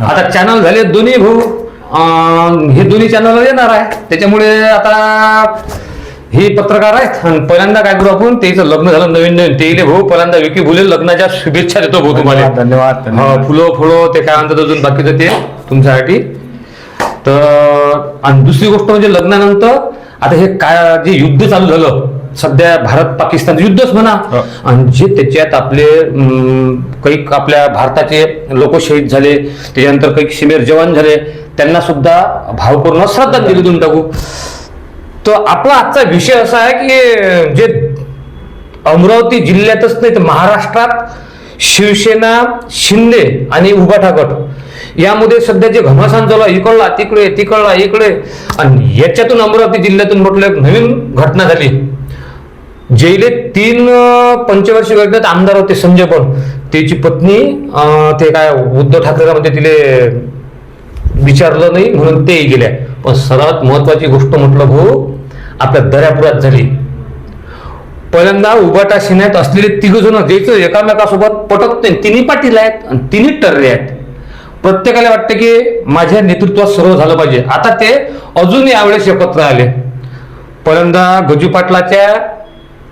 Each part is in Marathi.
आता चॅनल झाले दोन्ही भाऊ. हे दोन्ही चॅनल येणार आहे. त्याच्यामुळे आता हे पत्रकार आहेत. आणि पहिल्यांदा काय करू आपण? त्याचं लग्न झालं नवीन नवीन. ते भाऊ पहिल्यांदा विकी भुले लग्नाच्या शुभेच्छा देतो भाऊ तुम्हाला. धन्यवाद फुलं फुलं ते काय म्हणतात अजून बाकीचं ते तुमच्यासाठी. तर आणि दुसरी गोष्ट म्हणजे लग्नानंतर आता हे काय जे युद्ध चालू झालं सध्या भारत पाकिस्तान युद्धच म्हणा. आणि जे त्याच्यात आपले काही आपल्या भारताचे लोक शहीद झाले त्याच्यानंतर काही सीमेवर जवान झाले त्यांना सुद्धा भावपूर्ण श्रद्धांजली देऊन टाकू. तर आपला आजचा विषय असा आहे की जे अमरावती जिल्ह्यातच नाही तर महाराष्ट्रात शिवसेना शिंदे आणि उभाठा गट यामध्ये सध्या जे घमासान चालू आहे इकडला तिकडे तिकडला इकडे आणि याच्यातून अमरावती जिल्ह्यातून म्हटलं एक नवीन घटना झाली. जैले तीन पंचवर्षीय गटात आमदार होते संजय पण त्याची पत्नी ते काय उद्धव ठाकरे म्हणजे तिले विचारलं नाही म्हणून ते गेल्या. पण सर्वात महत्वाची गोष्ट म्हटलं भाऊ आपल्या दर्यापुरात झाली. पहिल्यांदा उभाटा शिण्यात असलेले तिघ जण ज्याचं एकामेकासोबत पटत नाही तिन्ही पाटील आहेत आणि तिन्ही टरले आहेत. प्रत्येकाला वाटतं की माझ्या नेतृत्वात सर्व झालं पाहिजे. आता ते अजूनही यावेळेस एकत्र आले. पहिल्यांदा गजू पाटलाच्या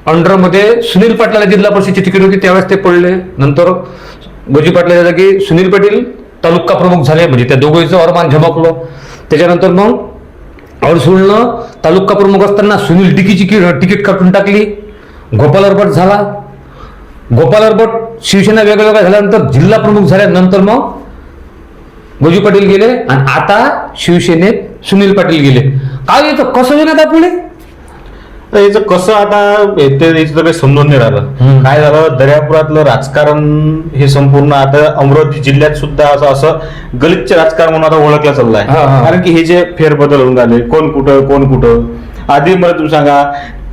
अंडरमध्ये सुनील पाटलाला जिल्हा परिषदेची तिकीट होती त्यावेळेस ते पडले. नंतर गोजी पाटलाच्या जागी सुनील पाटील तालुका प्रमुख झाले म्हणजे त्या दोघांचं अरमान झमकलं. त्याच्यानंतर मग अडसुळनं तालुका प्रमुख असताना सुनील टिकीची की- तिकीट काढून टाकली. गोपाल अरबट झाला. गोपाल अरबट शिवसेना वेगवेगळ्या झाल्यानंतर जिल्हा प्रमुख झाल्यानंतर मग गोजी पाटील गेले आणि आता शिवसेनेत सुनील पाटील गेले. काय येतं कसं येणार पुढे तर याचं कसं आता हे ते याचं तर काही समजून नाही. राहिलं काय झालं दर्यापुरातलं राजकारण हे संपूर्ण आता अमरावती जिल्ह्यात सुद्धा असं असं गलिच्छ राजकारण म्हणून आता ओळखलं चाललंय हा, हा. कारण की हे जे फेरबदल होऊन राहिले कोण कुठं कोण कुठं आधी मला तुम्ही सांगा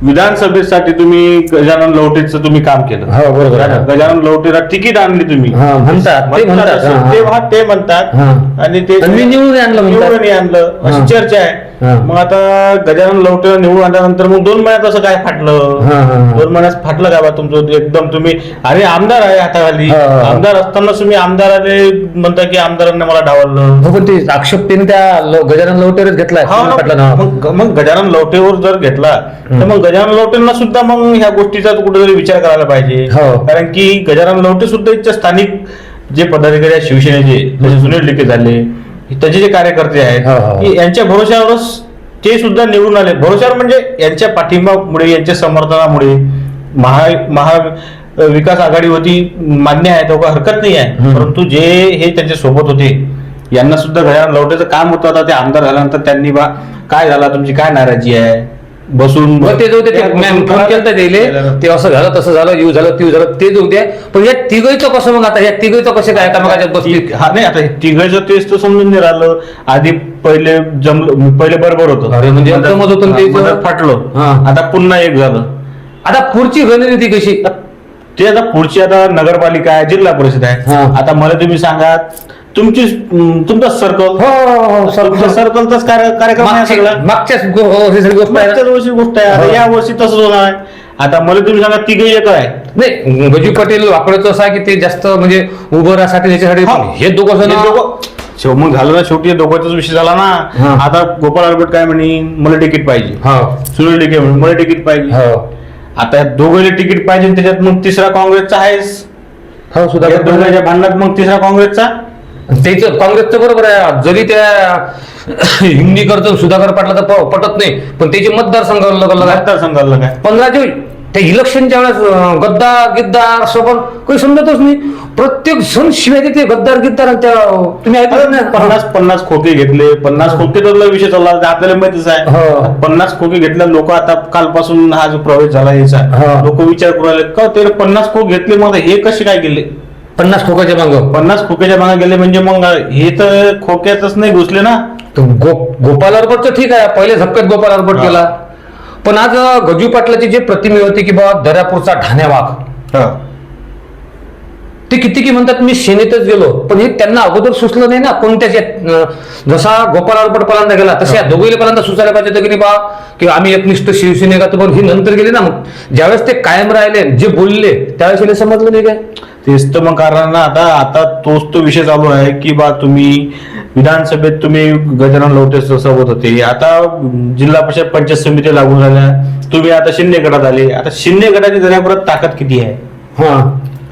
विधानसभेसाठी तुम्ही गजानन लवटेचं तुम्ही काम केलं हो, बरोबर आहे. गजानन लवटेला तिकीट आणली तुम्ही हा, म्हणतात. ते म्हणतात, असं. हा, हा. तेव्हा ते म्हणतात हा. आणि ते आणि मी निवडून आणलं म्हणतात. निवडून आणलं हा. अशी चर्चा हा. मग आता गजानन लवटेला निवडून आणल्यानंतर मग दोन महिन्यात असं काय फाटलं हा, हा, हा. दोन महिन्यात फाटलं काय बा तुमचं एकदम तुम्ही अरे आमदार आहे हाताखाली हा, हा, हा. आमदार असताना तुम्ही आमदाराने म्हणता की आमदारांनी मला डावललं हो पण ते आक्षेप त्याने त्या ल- गजानन लवटेरच घेतलाय हा ना. नाव मग मग गजानन लवटेवर जर घेतला तर मग गजानन लवटेंना सुद्धा मग ह्या गोष्टीचा कुठेतरी विचार करायला पाहिजे हो. कारण की गजानन लवटे सुद्धा इथच्या स्थानिक जे पदाधिकारी आहेत शिवसेनेचे जसे सुनील लिके झाले त्याचे जे कार्यकर्ते आहेत हो. की यांच्या भरोशावरच ते सुद्धा निवडून आले भरोशावर म्हणजे यांच्या पाठिंबामुळे यांच्या समर्थनामुळे महा महा विकास आघाडी होती मान्य आहे तो काही हरकत नाही आहे. हम्म. परंतु जे हे त्यांच्यासोबत होते यांना सुद्धा गजानन लवटेचं काम होतं. आता ते आमदार झाल्यानंतर त्यांनी बा काय झाला? तुमची काय नाराजी आहे? बसून मग ते जाऊ दे ते मॅम फोन केलं त्याले. ते असं झालं तसं झालं यू झालं त्यू झालं ते जाऊ द्या पण या तिघांचं कसं मग आता या तिघांचं कसं काय एकामेकाच्यात बसली ती- हा नाही आता तिघांचं तेच तर समजून नाही राहिलं. आधी पहिले जमलं पहिले बरोबर होतं. अरे म्हणजे मधात- जमत होतं ना ते- मधात फाटलं. हा. आता पुन्हा एक झालं. आता पुढची रणनीती कशी? ते आता पुढची आता नगरपालिका आहे जिल्हा परिषद आहे. हा. आता मला तुम्ही सांगा तुमची तुमचं सर्कल हो हो हो तुमच्या सर्कलचाच कार्यक्रम आहे मागची- सगळा. मागच्याच गो- हो, ही गोष्ट आहे. ना. मागच्याच वर्षी गोष्ट आहे. आता हो. या वर्षी तसंच होणार आहे. आता मला तुम्ही सांगा तिघ एक आहे. नाही गजू पटेल वापरायचं असं की ते जास्त म्हणजे उभं राहण्यासाठी त्याच्यासाठी हा. हे दोघं जण हे दोघं- शेव- मग झालं ना शेवटी दोघांचाच विषय झाला हा. ना आता गोपाल आरबट काय म्हणे मला तिकीट पाहिजे. हो. सुनील डिके म्हणे मला तिकीट पाहिजे. हो. आता या दोघांना तिकीट पाहिजे आणि त्याच्यात मग तिसरा काँग्रेसचा आहेच हो सुद्धा दोघांच्या भांडणात मग तिसरा काँग्रेसचा? त्याचं काँग्रेसचं बरोबर आहे. जरी त्या हिंगणीकरचं सुधाकर पाटला तर पटत नाही पण त्याचे मतदारसंघ अलग अलग आहेत मतदारसंघाला काय पंधरा जे त्या इलेक्शनच्या वेळेस अं, गद्दार सोबत काही समजतच नाही. प्रत्येक जण शिवाय देते गद्दार गिद्दार आणि त्या तुम्ही ऐकलं ना पन्नास पन्नास खोके घेतले. पन्नास खोके तर विषय चालला. आपल्याला माहितीच हो. आहे पन्नास खोके घेतले लोक आता कालपासून हा जो प्रवेश झाला याचा हो. लोक विचार करू राहिले. का ते पन्नास खोक घेतले मग हे कसे काय गेले पन्नास खोकाच्या मागं. पन्नास खोक्याच्या मागे गेले म्हणजे मग हे तर खोक्यातच नाही घुसले ना? तो गो गोपाल अर्पटचं ठीक आहे. पहिले झपक्यात गोपाल अर्पट हा. केला पण आज अं, गजू पाटलाची जे प्रतिमे होती की बाबा दर्यापूरचा ठाण्या वाघ ते किती की म्हणतात मी सेनेतच गेलो. पण हे त्यांना अगोदर सुचलं नाही ना. कोणत्याच यात, अं, जसा गोपाल अर्पट पहिल्यांदा गेला तसे या दोघीला पहिल्यांदा सुचायला पाहिजे होतं की नाही बा की आम्ही एकनिष्ठ शिवसेने का पण ही नंतर गेले ना मग. ज्यावेळेस ते कायम राहिले जे बोलले त्यावेळेस हिला समजलं नाही काय? तेच तर मग कारण आता आता तोच तो विषय चालू आहे की बा तुम्ही विधानसभेत तुम्ही गजानन लवटे सोबत होते आता जिल्हा परिषद पंचायत समिती लागून झाल्या. तुम्ही आता शिंदे गटात आले. आता शिंदे गटाची दर्यापुरात ताकद किती आहे? हा.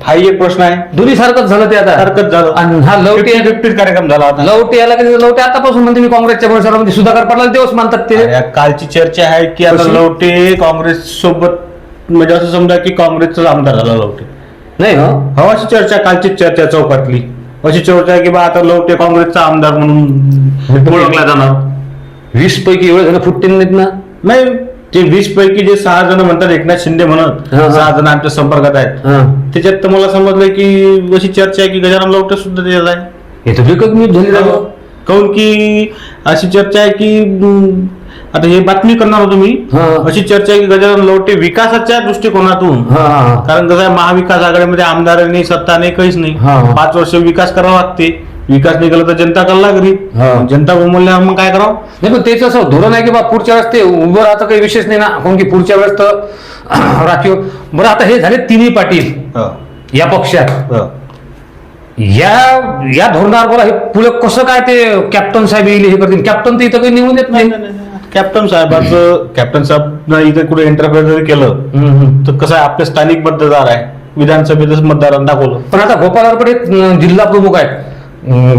हाही एक प्रश्न आहे. दोन्ही सारखंच झालं ते आता. हरकत झालं. आणि हा लवटे फिफ्टी कार्यक्रम झाला आता लवटे याला कधी लवटे आतापासून म्हणते मी काँग्रेसच्या म्हणजे सुधाकर पाटला तेव्हाच मानतात ते. या कालची चर्चा आहे की आता? लवटे काँग्रेस सोबत म्हणजे असं समजा की काँग्रेसचा आमदार झाला लवटे. नाही हो? हो अशी चर्चा कालची चर्चा चौकातली. अशी चर्चा आहे की बा आता लवटे काँग्रेसचा आमदार म्हणून ओळखला जाणार. वीस पैकी एवढे जण फुटतील नाहीत ना? नाही ते वीस पैकी जे सहा जण म्हणतात एकनाथ शिंदे म्हणत हा, हा. सहा जण आमच्या संपर्कात आहेत. हा. त्याच्यात तर मला समजलं की अशी चर्चा आहे की गजानन लवटे सुद्धा त्याच्यात आहे. हे तर रिकग्निट झाली जागा काऊन की अशी चर्चा आहे की आता हे बातमी करणार होतो मी. हा. अशी चर्चा आहे की गजानन लवटे विकासाच्या दृष्टिकोनातून. हा. हा हा. कारण कसं आहे महाविकास आघाडीमध्ये आमदार नाही सत्ता नाही काहीच नाही. हा. पाच वर्ष विकास करावा लागते. विकास नाही केला तर जनता कल्ला घरी. हा. जनता बोंबल्यावर मग काय करावं? नाही पण त्याचं असं धोरण आहे की बा पुढच्या वेळेस ते उभं राहतं काही विशेष नाही ना. कारण की पुढच्या वेळेस तर राखीव. बरं आता हे झाले तिन्ही पाटील. या पक्षात. या या धोरणावर बोला हे पुढे कसं काय ते कॅप्टन साहेब येईल हे करतील? कॅप्टन तर इथं काही निवडून येत नाही. कॅप्टन साहेबाचं कॅप्टन साहेब इथे कुठे एंटरफेअर जरी केलं. तर कसं आहे आपले स्थानिक मतदार आहे. विधानसभेतच मतदारांना दाखवलं. पण आता गोपाल आरपटे अं, जिल्हा प्रमुख आहेत.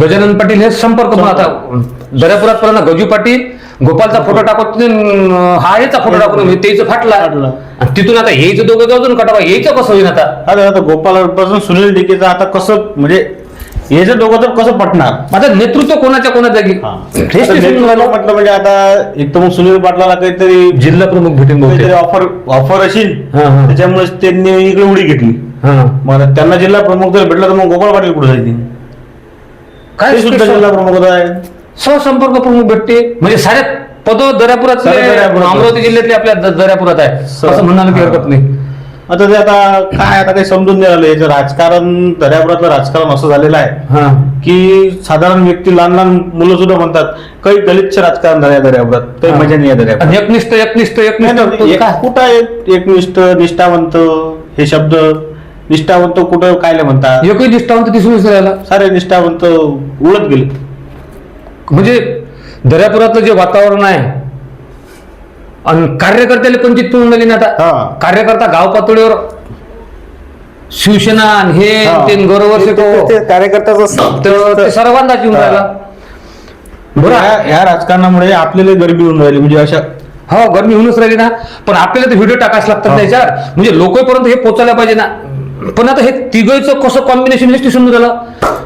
गजानन पाटील हे संपर्क पण आता दर्यापुरात पर्यंत गजू पाटील गोपालचा फोटो टाकत हा याचा फोटो टाकून त्याचं फाटला. तिथून आता यायचं दोघं जाऊन कटावा यायचं कसं होईल आता? आता आता गोपालपासून सुनील डिकेचं आता कसं म्हणजे याचं दोघं तर कसं पटणार? आता नेतृत्व कोणाच्या कोणा जागी हा. आता नेतृत्व राहिलं. म्हटलं म्हणजे आता एक तर मग सुनील पाटलाला काहीतरी जिल्हा प्रमुख भेटेन बहुतेक. ऑफर ऑफर असेल. हा, हा. त्याच्यामुळे त्यांनी इकडे उडी घेतली. हा. मग त्यांना जिल्हा प्रमुख जर भेटला तर मग गोपाळ पाटील कुठे जायचे? काय ते सुद्धा जिल्हा प्रमुख आहे. सहसंपर्क प्रमुख भेटते. म्हणजे सारे पद दर्यापुरात सारे दर्यापुरात. अमरावती जिल्ह्यातले आपल्या द- दर्यापुरात आहे. असं म्हणायला काही हरकत नाही. आता ते आता काय आता काही समजून नाही आलं याचं राजकारण दर्यापुरातलं राजकारण असं झालेलं आहे हा. की साधारण व्यक्ती लहान लहान मुलं सुद्धा म्हणतात काही दलितच राजकारण झालं आहे दर्यापुरात काही मजा नाही आहे दर्यापुरात. आणि एकनिष्ठ एकनिष्ठ एकनिष्ठ. नाही, काय? एक- कुठं आहे? एकनिष्ठ निष्ठावंत हे शब्द निष्ठावंत कुठं कायले म्हणतात एकही निष्ठावंत दिसूनच नाही राहिला. सारे निष्ठावंत उडत गेले. म्हणजे दर्यापुरातलं जे वातावरण आहे आणि कार्यकर्त्याला पण चित्तून झाली ना आता? हा. कार्यकर्ता गाव पातळीवर शिवसेना आणि हे हा. ते गौरव ते- ते- ते कार्यकर्त्याचं तर ते सर्वांनाच येऊन हा. राहिला. बरं. ह्या- ह्या राजकारणामुळे आपल्याला गरबी होऊन राहिली. म्हणजे अशा हो गरमी होऊनच राहिली ना. पण आपल्याला ते व्हिडिओ टाकायला लागतात हा. त्याच्यावर म्हणजे लोकांपर्यंत हे पोचायला पाहिजे ना. पण आता हे तिघांचं कसं कॉम्बिनेशन दिसून राहिलं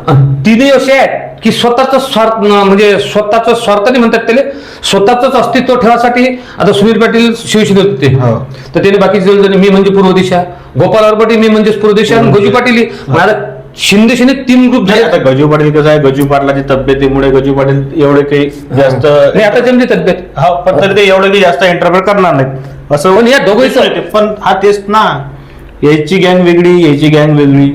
अन तिन्ही असे आहेत. की स्वतःच स्वार्थ म्हणजे स्वतःच स्वार्थाने म्हणतात त्याला. स्वतःच अस्तित्व ठेवासाठी आता सुनील पाटील शिवसेनेत होते. हो. तर त्याने बाकीचे जण मी म्हणजे पूर्व दिशा. गोपाल आरपटे मी म्हणजे पूर्व दिशा. आणि गजू पाटील आता शिंदे तीन ग्रुप नाही, झाले. आता गजू पाटील कसं आहे? गजू पाटलाची तब्येतीमुळे गजू पाटील एवढे काही जास्त नाही आता जमली तब्येत. हा पण तरी ते एवढे काही जास्त इंटरफेअर करणार नाहीत. असं पण या दोघांचं-. पण हा तेच ना. याची गँग वेगळी याची गँग वेगळी.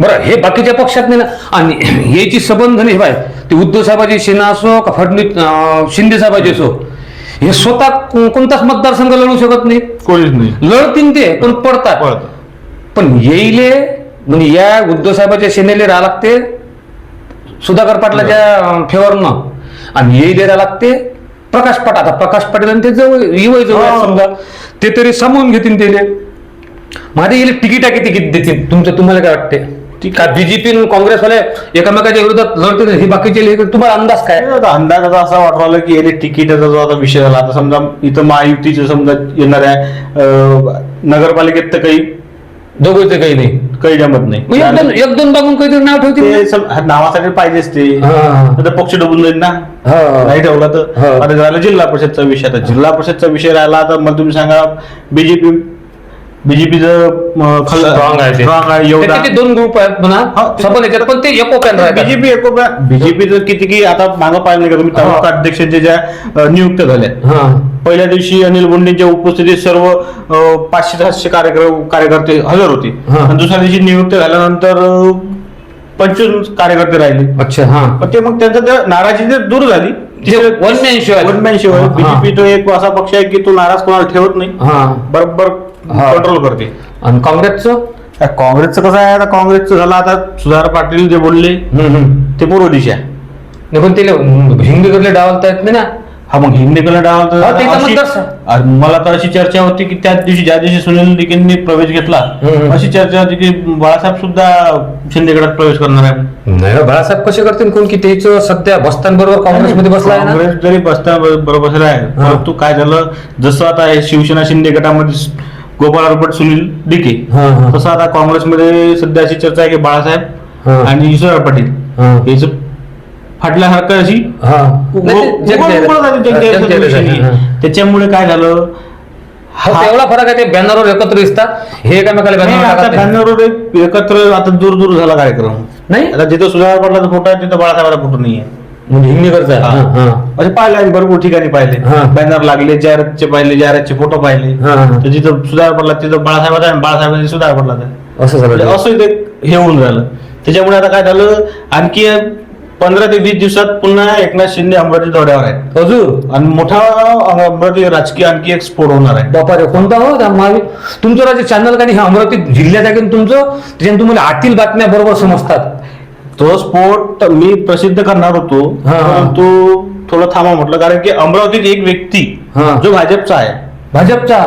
बरं हे बाकीच्या पक्षात नाही ना? आणि याची संबंध नाही बाय ते उद्धव साहेबाची सेना असो का फडणवीस शिंदे साहेबाची असो हे स्वतः कोणताच मतदारसंघ लढू शकत नाही. कोणीच नाही. लढतील ते पण पडतात. पण येईले म्हणजे या उद्धव साहेबाच्या सेनेले राहा लागते सुधाकर पाटलाच्या फेवरनं. आणि येईले राहा लागते प्रकाश पाट आता प्रकाश पाटील आणि ते जवळ येवय जवळ हो. समजा. ते तरी सामावून घेतील त्याले माझे येईल तिकिटा किती किती देतील तुमचं तुम्हाला काय वाटते का बीजेपी काँग्रेसवाले एकामेकाच्या विरोधात लढतील? हे बाकीचे तुम्हाला अंदाज काय? आता अंदाज आता असा वाटवाला की याने तिकिटाचा जो आता विषय झाला आता समजा इथं महायुतीचं समजा येणार आहे अं, नगरपालिकेत तर काही दोघांचे काही नाही. काही जमत नाही. मग एक दोन एक दोन बागून काहीतरी नाव ठेवतील ते सम- हा, नावासाठी पाहिजेच ते हा, हा. आता पक्ष डुबून जाईल ना. नाही ठेवला तर. हा. आता झाला जिल्हा परिषदचा विषय. आता जिल्हा परिषदचा विषय राहिला तर मला तुम्ही सांगा बीजेपी बीजेपीचं स्ट्रॉंग आहे ते. स्ट्रॉंग आहे एवढा त्याचे दोन ग्रुप आहेत हा, म्हणा ते- सबल याच्यात पण ते एकोप्यान राहतात. बीजेपी एकोप्या बीजेपीचं किती की आता मागं पाहिलं नाही का तुम्ही? तालुका अध्यक्षांच्या ज्या अं, नियुक्त्या झाल्या. हा. पहिल्या दिवशी अनिल बोंडेंच्या उपस्थितीत सर्व अं, पाचशे सातशे कार्यक्रम कार्यकर्ते हजर होते. हा. आणि दुसऱ्या दिवशी नियुक्त झाल्यानंतर अं, पंचवीस कार्यकर्ते राहिले. अच्छा हा. पण ते मग त्यांचं त्या नाराजी जे दूर झाली आहे. वन मॅन शिवाय हा. बीजेपी तो एक असा पक्ष आहे की तो नाराज कोणाला ठेवत नाही. हा. बरोबर हा. कंट्रोल करते. आणि काँग्रेसचं? आता काँग्रेसचं कसं आहे? आता काँग्रेसचं झालं आता सुधार पाटील जे बोलले. ते पूर्व दिशा नाही पण तिला हिंदीकडले डावलता येत नाही ना? हा मग हिंदी कलर डाव तर हा, ते अशी- मला तर अशी चर्चा होती की त्या दिवशी ज्या दिवशी सुनील डिकेंनी प्रवेश घेतला हम्म. अशी चर्चा होती की बाळासाहेब सुद्धा शिंदेगडात प्रवेश करणार आहे. नाही बाळासाहेब कसे करतील कोण? की तेच सध्या बसतांबरोबर काँग्रेसमध्ये बसला आहे ना? काँग्रेस जरी बसता बरोबर आहे हा. परंतु काय झालं? जसं आता हे शिवसेना शिंदे गटामध्ये गोपाळ आरपट सुनील डिके. तसं आता काँग्रेसमध्ये सध्या अशी चर्चा आहे की बाळासाहेब हा. आणि ईश्वर पाटील हा. याच फाटल्यासारखं अशी हा हा. त्याच्यामुळे काय झालं हो, तेवढा फरक आहे ते बॅनरवर एकत्र दिसतात हे एकामेकाला. बॅनरवर एक एकत्र आता दूर दूर झाला कार्यक्रम नाही आता जिथं सुधार पडला फोटो आहे तिथं बाळासाहेबाचा फोटो नाही आहे म्हणजे आहे. हा. असे पाहिले आम्ही भरपूर ठिकाणी पाहिले. हा. बॅनर लागले जाहिरातचे पाहिले जाहिरातचे फोटो पाहिले. हा, हा. तर जिथं सुधार पडला तिथं बाळासाहेबाचा आहे बाळासाहेबांनी सुधार पडला असं म्हणजे झालं असं ते हे होऊन राहिलं. त्याच्यामुळे आता काय झालं आणखी पंधरा ते वीस दिवसात पुन्हा एकनाथ शिंदे अमरावती दौऱ्यावर आहेत. अजून? आणि मोठा अमरावती राजकीय आणखी एक स्फोट होणार आहे. बापा रे कोणता हो? त्या महावी तुमचं राजे चॅनल का नाही? हे अमरावती जिल्ह्यात आहे की तुमचं? त्याच्याने तुम्हाला आतील बातम्या बरोबर समजतात. तो स्फोट मी प्रसिद्ध करणार होतो हा. परंतु थोडं थांबा म्हटलं कारण की अमरावतीत एक व्यक्ती हा. जो भाजपचा आहे भाजपचा?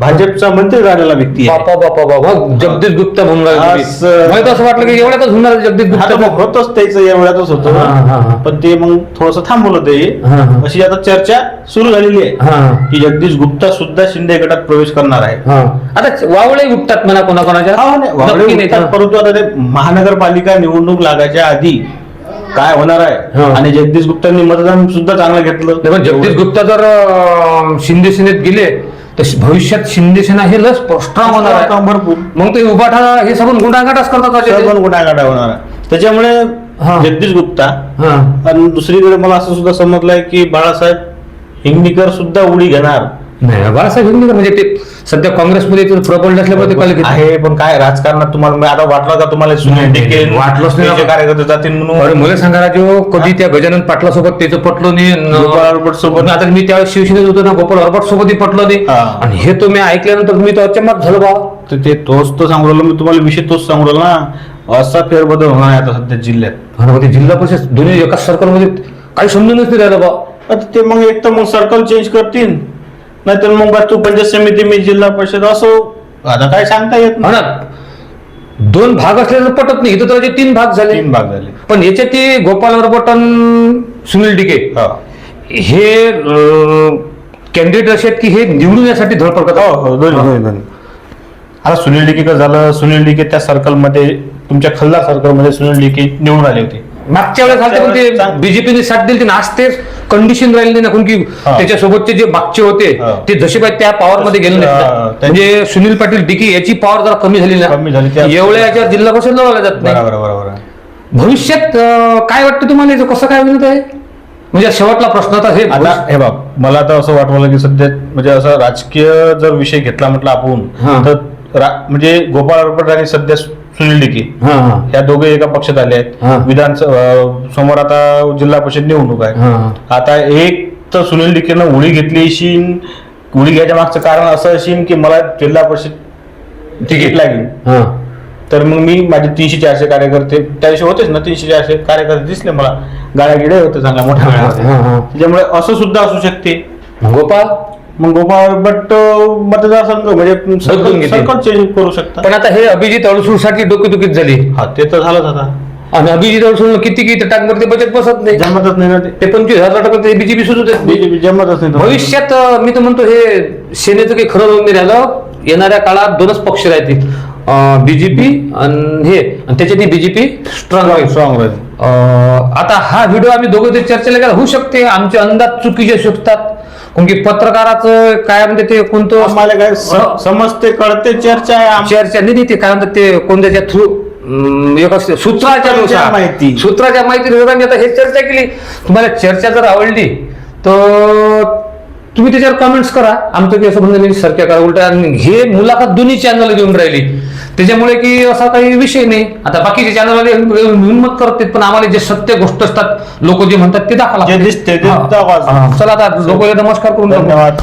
भाजपचा मंत्री झालेला व्यक्ती आहे. बापा बापा बाबा जगदीश गुप्ता म्हणून राहिले तुम्ही. असं- मला तर असं वाटलं की एवढ्यातच होणार जगदीश आता गुप्ता मग होतच त्याचं एवढ्यातच हा, हा, हा. होतं पण ते मग थोडस थांबवलं ते. हा. अशी आता चर्चा सुरू झालेली आहे. हा. की जगदीश गुप्ता सुद्धा शिंदे गटात प्रवेश करणार आहे. हा. आता वावळे उठतात म्हणा कोणाकोणाच्या. हा, नाही, वावडे नक्की नाही उठतात, का? परंतु आता ते महानगरपालिका निवडणूक लागायच्या आधी काय होणार आहे? हा. आणि जगदीश गुप्तांनी मतदान सुद्धा चांगलं घेतलं. पण जगदीश गुप्ता जर अं, शिंदे सेनेत गेले तर भविष्यात शिंदे सेना हे लस स्ट्रॉंग होणार आहे. भरपूर. मग ते उभाठा हे सगळं गुंडागाटाच करतात वाटते ते. सर्व गुन्हागाडा होणार आहे. त्याच्यामुळे हा. जगदीश गुप्ता हा. आणि दुसरीकडे मला असं सुद्धा समजलंय की बाळासाहेब हिंगणीकर सुद्धा उडी घेणार. नाही बाळासाहेब हिंदीकर म्हणजे ते सध्या काँग्रेसमध्ये ते प्रबळ असल्यामुळे ते. आहे पण काय राजकारणात तुम्हाला मी आता वाटलं का तुम्हाला सुनील नाही, डिके नाही, वाटलंच नाही. कार्यकर्ते जातील अरे म्हणून मला सांगा राजो कधी त्या गजानन पाटला सोबत त्याचं पटलो नाही न- गोपाळ आरबट सोबत. आता मी त्यावेळेस शिवसेनेत होतो ना गोपाळ हरबट सोबतही पटलो नाही हा. आणि हे तो मी ऐकल्यानंतर मी तर अचंबात झालो बा तर ते तोच तो सांगू राहिलो मी तुम्हाला विषय तोच सांगू राहिलो ना असा फेरबदल होणार आहे आता सध्या जिल्ह्यात आणि मग ते जिल्हा परिषद दोन्ही एकाच सर्कलमध्ये काही समजूनच नाही राहिलं बा आता ते मग एक तर मग सर्कल चेंज करतील नाहीतर मग तू पंचायत समिती मी जिल्हा परिषद असो. आता काय सांगता येत हा नाही ना. दोन भाग असल्याचं पटत नाही. इथं तर याचे तीन भाग झाले. तीन भाग झाले. पण याच्यात ते गोपाल हरबट आणि सुनील डिके हा. हे कॅन्डिडेट असे आहेत की हे निवडून यासाठी धडपड हो करतात. हो दोन्ही दोन्ही दोन्ही. आता सुनील डिके कसं झालं. सुनील डिके त्या सर्कलमध्ये तुमच्या खल्ला सर्कलमध्ये सुनील डिके निवडून आले होते. मागच्या वेळेस झाले पण ते बीजेपीने साथ दिली ना आज ते कंडिशन राहिली नाही ना कोण की. त्याच्यासोबतचे जे मागचे होते. ते जसे पाहिजे त्या पॉवर मध्ये गेले नाही म्हणजे सुनील पाटील डिके याची पॉवर जरा कमी झाली ना कमी झाली, त्या- एवढ्या याच्या जिल्हा परिषद लढवल्या जात नाही बरोबर बरोबर आहे. भविष्यात काय वाटतं तुम्हाला याचं कसं काय होईल आहे म्हणजे शेवटला प्रश्न आता हे आता हे बाब मला तर असं वाटवलं की सध्या म्हणजे असं राजकीय जर विषय घेतला म्हटलं. आपण तर म्हणजे गोपाळ आणि सध्या सुनील डिके हा हा. या दोघे एका पक्षात आले हा. आहेत विधान समोर आता जिल्हा परिषद निवडणूक आहे. हा. आता एक तर सुनील डिकेनं उडी घेतली अशीन उडी घ्यायच्या मागचं कारण असं असेल की मला जिल्हा परिषद तिकीट लागेल. हा. तर मग मी माझे तीनशे चारशे कार्यकर्ते त्या दिवशी होतेच ना तीनशे चारशे कार्यकर्ते दिसले मला. गाड्या गिड्या होते चांगल्या मोठ्या. हा. त्याच्यामुळे असं सुद्धा असू शकते. गोपाळ? मग गोपाळ बट मतदारसंघ म्हणजे बदलून घेतील. सर्कल चेंज करू शकता. पण आता हे अभिजित अडसूळसाठी डोकेदुखीत झाली. हा ते तर झालंच आता. आणि अभिजित अडसूळ किती किती टाकवर ते बचत बसत नाही. जमतच नाही ना ते. ते पंचवीस हजार टाकत ते बीजेपी सुरू देत नाही. बीजेपी जमतच नाही. तो. भविष्यात अं, मी तर म्हणतो हे सेनेचं काही खरं होऊन नाही राहिलं. येणाऱ्या काळात दोनच पक्ष राहतील. बीजेपी आणि हे आणि त्याच्यात बीजेपी स्ट्रॉंग होईल स्ट्रॉंग राहील. अं, आता हा व्हिडिओ आम्ही दोघं ते चर्चेला गेला होऊ शकते. आमचे अंदाज चुकीचे शकतात की पत्रकाराचं काय म्हणते ते कोणतं आम्हाला काय स- समजते कळते चर्चा आहे आम- चर्चा नाही नाही, ते काय म्हणतात ते कोणत्याच्या थ्रू एक सूत्राच्या नुसार माहिती. सूत्राच्या माहिती आता हे चर्चा केली तुम्हाला चर्चा जर आवडली तर तुम्ही त्याच्यावर कमेंट्स करा. आमचं की असं म्हणणं नाही सारख्या करा उलटा. आणि हे मुलाखत दोन्ही चॅनल देऊन राहिली. त्याच्यामुळे की असा काही विषय नाही. आता बाकीचे चॅनलवाले हिंमत करतात पण आम्हाला जे सत्य गोष्ट असतात लोक जे म्हणतात ते दाखवा. चला आता लोक नमस्कार करून. धन्यवाद.